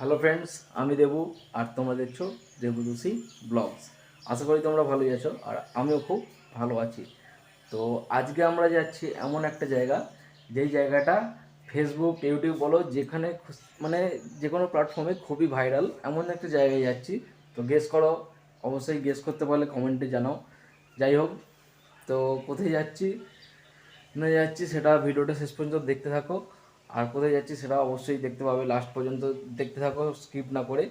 Hello friends আমি দেবু আর তোমরা দেখছ দেবু দুসি ব্লগস আশা করি তোমরা ভালোই আছো আর আমিও খুব ভালো আছি। তো আজকে আমরা যাচ্ছি এমন একটা জায়গা, যেই জায়গাটা ফেসবুক ইউটিউব বলো, যেখানে মানে যে কোনো প্ল্যাটফর্মে খুবই ভাইরাল এমন একটা জায়গায় যাচ্ছি। তো গেস করো, অবশ্যই গেস করতে পারলে কমেন্টে জানাও। যাই হোক, তো কোথায় যাচ্ছি? না যাচ্ছি সেটা ভিডিওটা শেষ পর্যন্ত দেখতে থাকো। আর কোথায় যাচ্ছি সেটা অবশ্যই দেখতে পাবে। লাস্ট পর্যন্ত দেখতে থাকো স্কিপ না করে।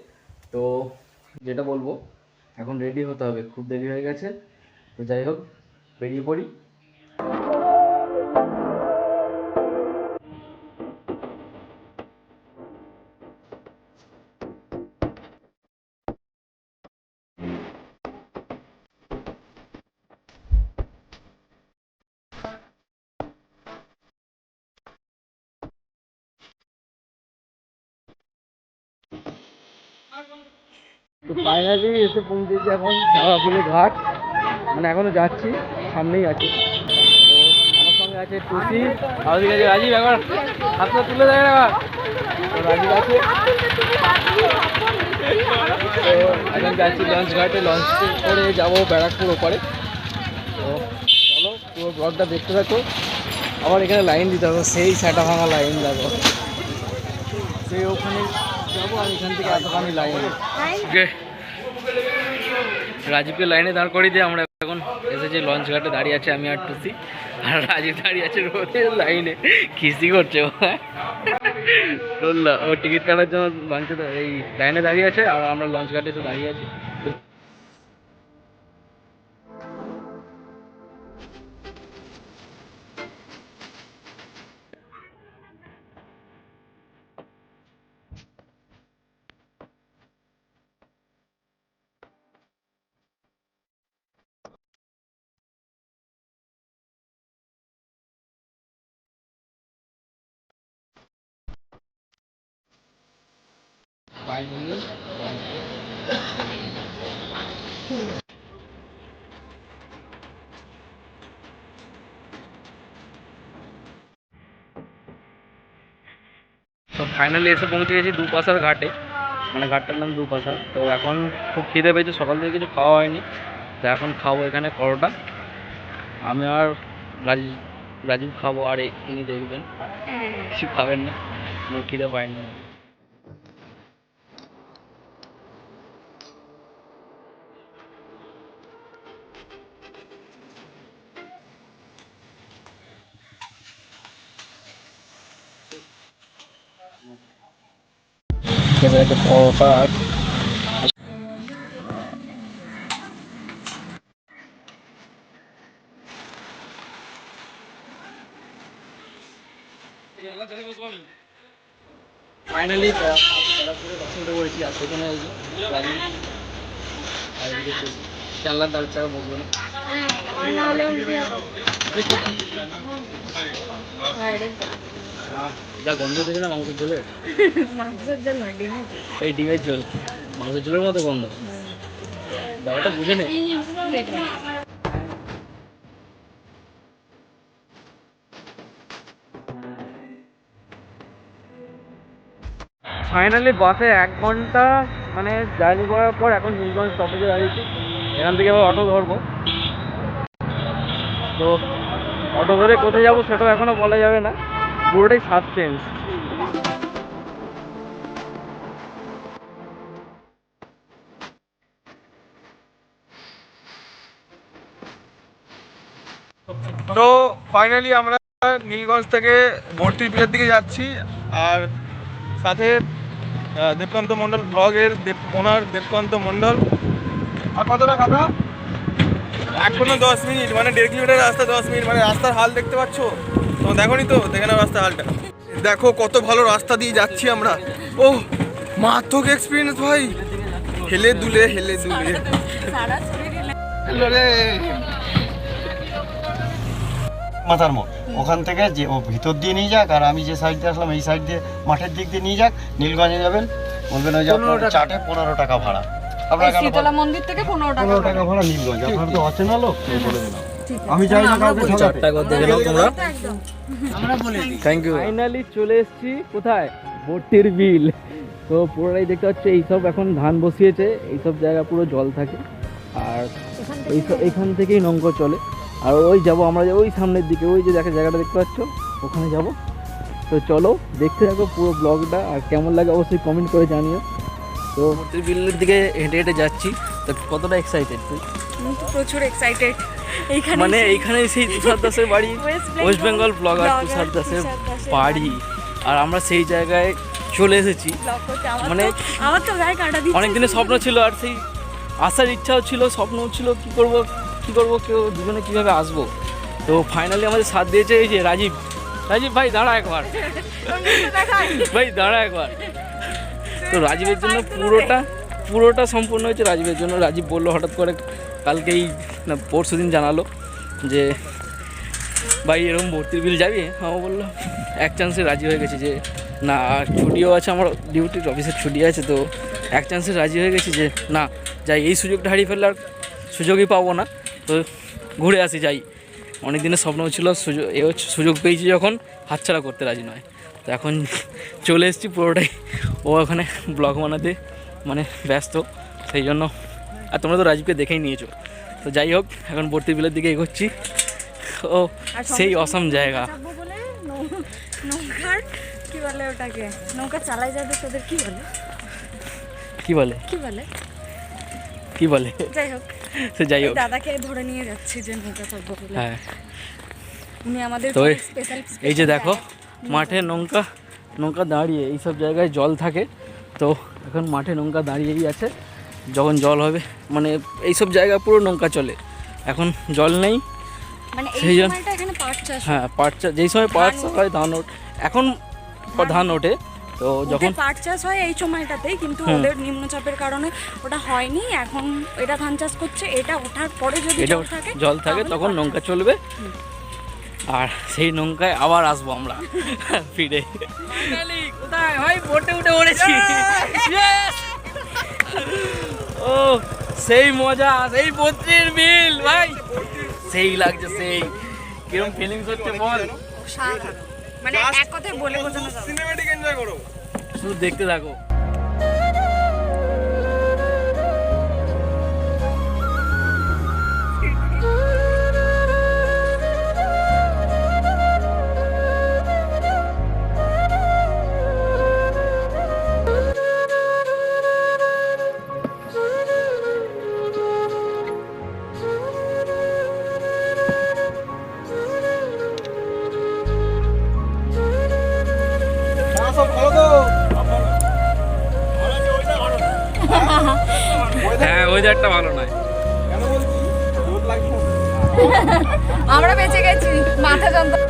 তো যেটা বলব, এখন রেডি হতে হবে। খুব দেরি হয়ে গেছে। তো যাই হোক, বেরিয়ে পড়ি। তো ফাইনালি এসে পৌঁছেছি এখন ঝাড়াপুলি ঘাট। মানে এখনও যাচ্ছি, সামনেই আছি। তো আমার আছে টুসি। আর হাতটা তুলে দেয় না তো যাচ্ছি লঞ্চ ঘাটে। যাব ব্যারাকপুর তো চলো দেখতে আবার এখানে লাইন দিতে হবে। সেই স্যাটা ভাঙা লাইন দেখো সেই ওখানে রাজীবকে লাইনে দাঁড় করিয়ে দিয়ে আমরা এখন এসেছি লঞ্চ ঘাটে দাঁড়িয়ে আছে আমি আর টুসি। আর রাজীব দাঁড়িয়ে আছে রোদের লাইনে খিসি করছে ও। টিকিট কাটার জন্য লঞ্চে এই লাইনে দাঁড়িয়ে আছে আর আমরা লঞ্চ ঘাটে এসে দাঁড়িয়ে আছি। তো ফাইনালি এসে পৌঁছে গেছি দুপাশার ঘাটে। মানে ঘাটটার নাম দুপাশা। তো এখন খুব খিদে পেয়েছে সকাল থেকে কিছু খাওয়া হয়নি। তো এখন খাব এখানে পরোটা। আমি আর রাজীব রাজীব খাব আর এই- ইনি দেখবেন। কিছু খাবেন না। খিদে পায়নি। এবার একটা পরোটা আর ফাইনালি পছন্দ করেছি আর সেখানে। জানলার দ্বার ছাড়া বসবো না। আহ, যা গন্ধ দেখে না মাংসের ঝোলে? এই ডিমের ঝোল। মাংসের ঝোলের মতো গন্ধ। ব্যাপারটা বুঝে নে। ফাইনালি বাসে এক ঘণ্টা মানে জার্নি করার পর এখন নীলগঞ্জ স্টপেজে দাঁড়িয়েছি। এখান থেকে আবার অটো ধরবো। তো অটো ধরে কোথায় যাব সেটাও এখনও বলা যাবে না। পুরোটাই সাসপেন্স তো ফাইনালি আমরা নীলগঞ্জ থেকে ভর্তির পিঠের দিকে যাচ্ছি, আর সাথে দেবকান্ত মণ্ডল ব্লগের ওনার দেবকান্ত মণ্ডল। আর কতটা কাকা এখনও দশ মিনিট মানে দেড় কিলোমিটার রাস্তা, দশ মিনিট মানে রাস্তার হাল দেখতে পাচ্ছ? তো দেখো নি তো দেখে নাও রাস্তার হালটা। দেখো কত ভালো রাস্তা দিয়ে যাচ্ছি আমরা। ও মারাত্মক এক্সপিরিয়েন্স ভাই। হেলে দুলে হেলে দুলে। মাথার মোড়। ওখান থেকে যে ও ভিতর দিয়ে নিয়ে যাক আর আমি যে সাইড দিয়ে আসলাম এই সাইড দিয়ে মাঠের দিক দিয়ে নিয়ে যাক নীলগঞ্জে যাবেন। বলবেন ওই যে আপনার চাটে পনেরো টাকা ভাড়া। আপনার শীতলা মন্দির থেকে পনেরো টাকা ভাড়া নীলগঞ্জ। আপনার তো অচেনা লোক বলে দিলাম। আমি চাই না কাউকে ঠকাতে। চারটা করে দেখে নাও তোমরা। একদম। থ্যাংক ইউ ফাইনালি চলে এসেছি কোথায়? ভর্তির বিল। তো পুরোটাই দেখতে পাচ্ছ এইসব এখন ধান বসিয়েছে এইসব জায়গা পুরো জল থাকে। আর এই এখান থেকেই নৌকো চলে। আর ওই যাব আমরা যাব ওই সামনের দিকে ওই যে দেখা জায়গাটা দেখতে পাচ্ছ ওখানে যাব। তো চলো দেখতে থাকো পুরো ব্লগটা আর কেমন লাগে অবশ্যই কমেন্ট করে জানিও। তো ভর্তির বিলের দিকে হেঁটে হেঁটে যাচ্ছি। তো কতটা এক্সাইটেড তুই? প্রচুর এক্সাইটেড এইখানে মানে এইখানে সেই তুষার দাসের বাড়ি ওয়েস্ট বেঙ্গল ব্লগার তুষার দাসের বাড়ি। আর আমরা সেই জায়গায় চলে এসেছি। মানে আমার তো গায়ে কাটা দিচ্ছে। অনেক দিনের স্বপ্ন ছিল আর সেই আসার ইচ্ছাও ছিল স্বপ্নও ছিল কি করব কি করব কেউ দুজনে কীভাবে আসব? তো ফাইনালি আমাদের সাথ দিয়েছে এই যে রাজীব। রাজীব ভাই দাঁড়া একবার। ভাই দাঁড়া একবার। তো রাজীবের জন্য পুরোটা পুরোটা সম্পূর্ণ হয়েছে রাজীবের জন্য। রাজীব বলল হঠাৎ করে কালকেই না পরশু দিন জানালো যে, ভাই, এরকম ভর্তির বিল যাবি? আমার বলল, এক চান্সে রাজি হয়ে গেছি যে, না, আর ছুটিও আছে আমার ডিউটির অফিসের ছুটি আছে, তো এক চান্সে রাজি হয়ে গেছি যে, না, যাই, এই সুযোগটা হারিয়ে ফেললে আর সুযোগই পাবো না। তো ঘুরে আসি, যাই। অনেক দিনের স্বপ্ন ছিল, সুযোগ, এ হচ্ছে সুযোগ পেয়েছি যখন, হাতছাড়া করতে রাজি নয়। তো এখন চলে এসেছি পুরোটাই। ও ওখানে ব্লগ বানাতে মানে ব্যস্ত, সেই জন্য আর তোমরা তো রাজীবকে দেখেই নিয়েছো। তো যাই হোক এখন ভর্তি বিলের দিকে এগোচ্ছি। ও সেই অসম জায়গা। নৌকার কি বলে ওটাকে? নৌকা চালাই যাবে তোদের কি বলে? কি বলে? কি বলে? কি বলে? যাই হোক। সে যাই হোক। দাদাকে ধরে নিয়ে যাচ্ছি যে নৌকা চাপবো বলে। হ্যাঁ। উনি আমাদের তো এই যে দেখো মাঠে নৌকা নৌকা দাঁড়িয়ে এইসব জায়গায় জল থাকে। তো এখন মাঠে নৌকা দাঁড়িয়েই আছে। যখন জল হবে মানে এইসব জায়গায় পুরো নৌকা চলে। এখন জল নেই। মানে সেই জন্য- হ্যাঁ পাট চাষ হ্যাঁ। যেই সময় পাট চাষ হয় ধান ওঠে। এখন ধান ওঠে। তো যখন পাট চাষ হয় এই সময়টাতেই কিন্তু। ওদের নিম্নচাপের কারণে ওটা হয়নি। এখন এটা ধান চাষ করছে এটা ওঠার পরে যদি এটা জল থাকে জল থাকে তখন নৌকা চলবে। আর সেই নৌকায় আবার আসব আমরা। ফিরে। কোথায়? ভাই বোটে উঠে পড়েছি! ও সেই মজা সেই পত্রীর মিল ভাই। সেই লাগছে সেই। কিরম ফিলিংস হচ্ছে বল। মানে এক কথায় বলে বোঝানো যাবে সিনেমেটিক এনজয় করো। শুধু দেখতে থাকো। ওয়েদারটা ভালো নয়। কেন বলছি রোদ লাগছে আমরা বেঁচে গেছি মাথা যন্ত্রণা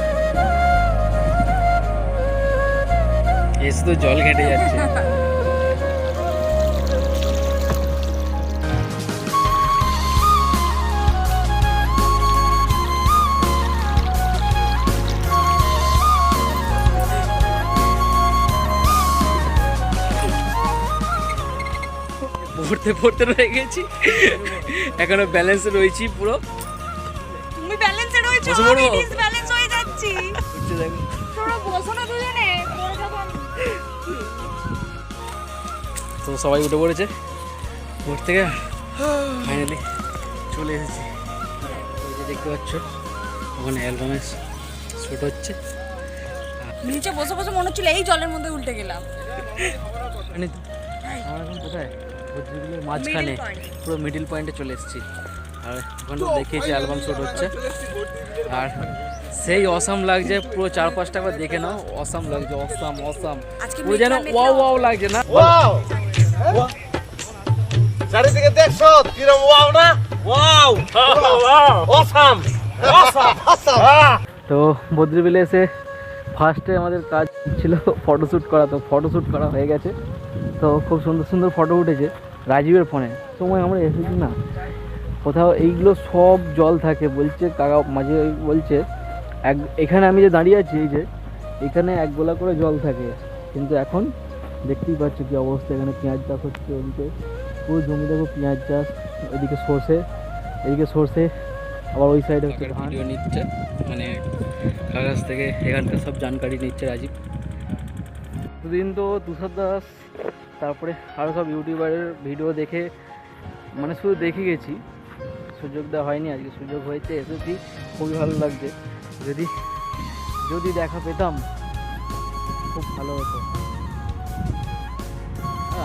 এসে তো জল ঘেটে যাচ্ছে। পড়তে পড়তে রয়ে গেছি। এখনও ব্যালেন্স রয়েছি পুরো। তুমি ব্যালেন্সে রয়েছো আমি? ডিসব্যালেন্স হয়ে যাচ্ছি। তোমরা বসো না দুজনে পড়ে তো সবাই উঠে পড়েছে। ভোর থেকে ফাইনালি চলে এসেছি। ওই যে দেখতে পাচ্ছ ওখানে অ্যালবামের শ্যুট হচ্ছে। নিচে বসে বসে মনে হচ্ছিল এই জলের মধ্যে উল্টে গেলাম। মানে কোথায়? ভদ্রগুলোর মাঝখানে পুরো মিডিল পয়েন্টে চলে এসেছি। আর ওখানে দেখিয়েছি অ্যালবাম শ্যুট হচ্ছে। আর সেই অসাম লাগছে পুরো চার পাঁচটা একবার দেখে নাও। অসাম লাগছে অসাম অসাম পুরো যেন ওয়াও ওয়াও লাগছে না? ওয়াও চারিদিকে দেখছ? কিরম ওয়াও না? ওয়াও অসাম অসাম অসাম তো বদ্রিবিলে এসে ফার্স্টে আমাদের কাজ ছিল ফটোশ্যুট করা তো ফটোশ্যুট করা হয়ে গেছে। তো খুব সুন্দর সুন্দর ফটো উঠেছে রাজীবের ফোনে সময় আমরা এসেছি না। কোথাও এইগুলো সব জল থাকে বলছে কাকা মাঝে বলছে এক এখানে আমি যে দাঁড়িয়ে আছি এই যে এখানে এক গোলা করে জল থাকে। কিন্তু এখন দেখতেই পাচ্ছ কি অবস্থা এখানে পেঁয়াজ চাষ হচ্ছে ওদিকে পুরো জমি দেখো পেঁয়াজ চাষ এদিকে সর্ষে এদিকে সর্ষে আবার ওই সাইডে হচ্ছে ভিডিও নিচ্ছে মানে কাগজ থেকে এখানকার সব জানকারি নিচ্ছে রাজীব। এতদিন তো তুষার দাস তারপরে আরও সব ইউটিউবারের ভিডিও দেখে মানে শুধু দেখে গেছি। সুযোগ দেওয়া হয়নি, আজকে সুযোগ হয়েছে, এসেছি। খুবই ভালো লাগছে। যদি যদি দেখা পেতাম, খুব ভালো হতো।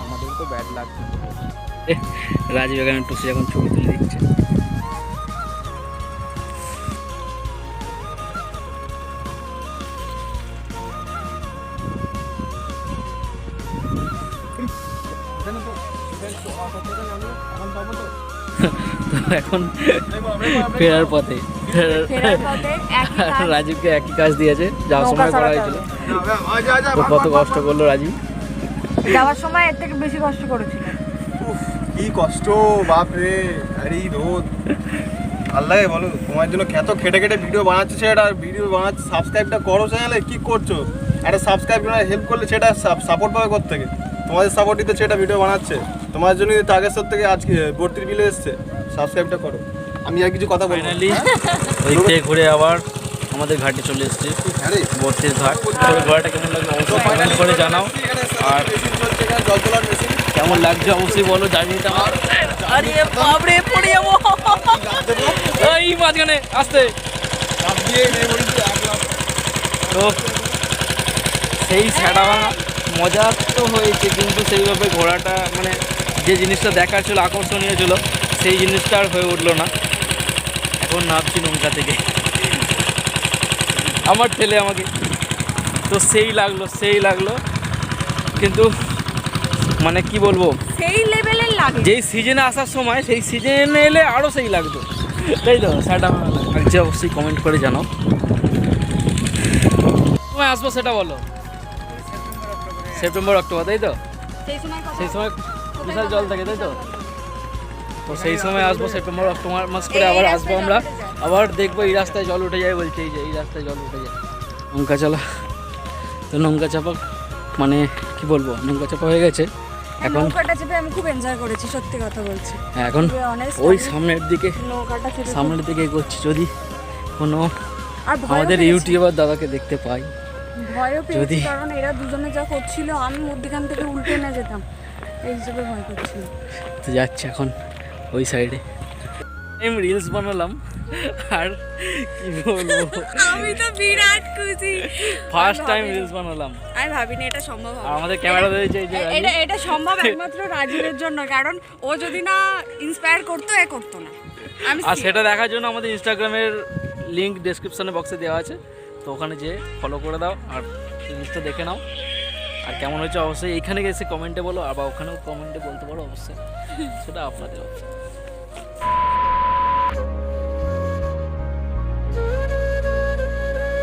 আমাদের তো ব্যাড লাগছে রাজীব এখানে টুসি এখন ছবি এখন ফেরার পথে। ফেরার পথে একই কাজ। রাজীবকে একই কাজ দিয়েছে যাওয়ার সময় করা হয়েছিল। তো কত কষ্ট করল রাজীব? যাওয়ার সময় এর থেকে বেশি কষ্ট করেছিল। কি কষ্ট বাপ রে আরে রোদ। ভালো লাগে বলো তোমার জন্য এত খেটে খেটে ভিডিও বানাচ্ছে সেটা ভিডিও বানাচ্ছে সাবস্ক্রাইবটা করো চ্যানেলে কি করছ? একটা সাবস্ক্রাইব করে হেল্প করলে সেটা সাপোর্ট পাবে কোথা থেকে তোমাদের সাপোর্টই তো সেটা ভিডিও বানাচ্ছে। তোমার জন্য তাগেশ্বর থেকে আজকে ভর্তির বিলে এসছে। সাবস্ক্রাইবটা করো। আমি আর কিছু কথা বলব ফাইনালি ওই থেকে ঘুরে আবার আমাদের ঘাটে চলে এসেছি। বত্রিশ ঘাট। ঘোরাটা কেমন লাগল অবশ্যই কমেন্ট করে জানাও। আর জল কেমন লাগছে অবশ্যই বলো জার্নিটা। আরে বাপরে পড়ে যাব। এই মাঝখানে আসতে। তো সেই ভাঙা মজা তো হয়েছে কিন্তু সেইভাবে ঘোড়াটা মানে যে জিনিসটা দেখার ছিল আকর্ষণীয় ছিল সেই জিনিসটা আর হয়ে উঠল না। এখন নামছি নৌকা থেকে। আমার ঠেলে আমাকে তো সেই লাগল সেই লাগল। কিন্তু মানে কি বলব? সেই লেভেলের লাগে। যেই সিজনে আসার সময় সেই সিজনে এলে আরও সেই লাগতো। তাই তো? সেটা লাগছে অবশ্যই কমেন্ট করে জানাও সময় আসব সেটা বলো। সেপ্টেম্বর অক্টোবর তাই তো? সেই সময় সেই সময় বিশাল জল থাকে তাই তো? তো সেই সময় আসব সেপ্টেম্বর অক্টোবর মাস করে আবার আসব আমরা। আবার দেখব এই রাস্তায় জল উঠে যায় বলছে এই যে এই রাস্তায় জল উঠে যায়। নৌকা চালা। তো নৌকা চাপা মানে কি বলব নৌকা চাপা হয়ে গেছে। এখন নৌকাটা চেপে আমি খুব এনজয় করেছি সত্যি কথা বলছি। এখন be honest, ওই সামনের দিকে নৌকাটা সামনের দিকে এগোচ্ছি যদি কোনো আমাদের ইউটিউবার দাদাকে দেখতে পাই। ভয়ও পেয়েছি কারণ এরা দুজনে যা করছিল আমি মধ্যখান থেকে উল্টে না যেতাম। এই হিসেবে ভয় করছিল তো যাচ্ছি এখন। ওই সাইডে। আমি রিলস বানালাম আর কি বলব? আমি তো বিরাট খুশি। ফার্স্ট টাইম রিলস বানালাম। আমি ভাবিনি এটা সম্ভব হবে। আমাদের ক্যামেরা রয়েছে এই যে এটা এটা সম্ভব একমাত্র রাজীবের জন্য কারণ ও যদি না ইন্সপায়ার করতো এ করতো না। আমি আর সেটা দেখার জন্য আমাদের ইনস্টাগ্রামের লিংক ডেসক্রিপশনে বক্সে দেওয়া আছে। তো ওখানে যেয়ে ফলো করে দাও আর রিলসটা দেখে নাও। আর কেমন হয়েছে অবশ্যই এইখানে এসে কমেন্টে বলো আর বা ওখানেও কমেন্টে বলতে পারো অবশ্যই। সেটা আপনাদের অবশ্যই Thank you.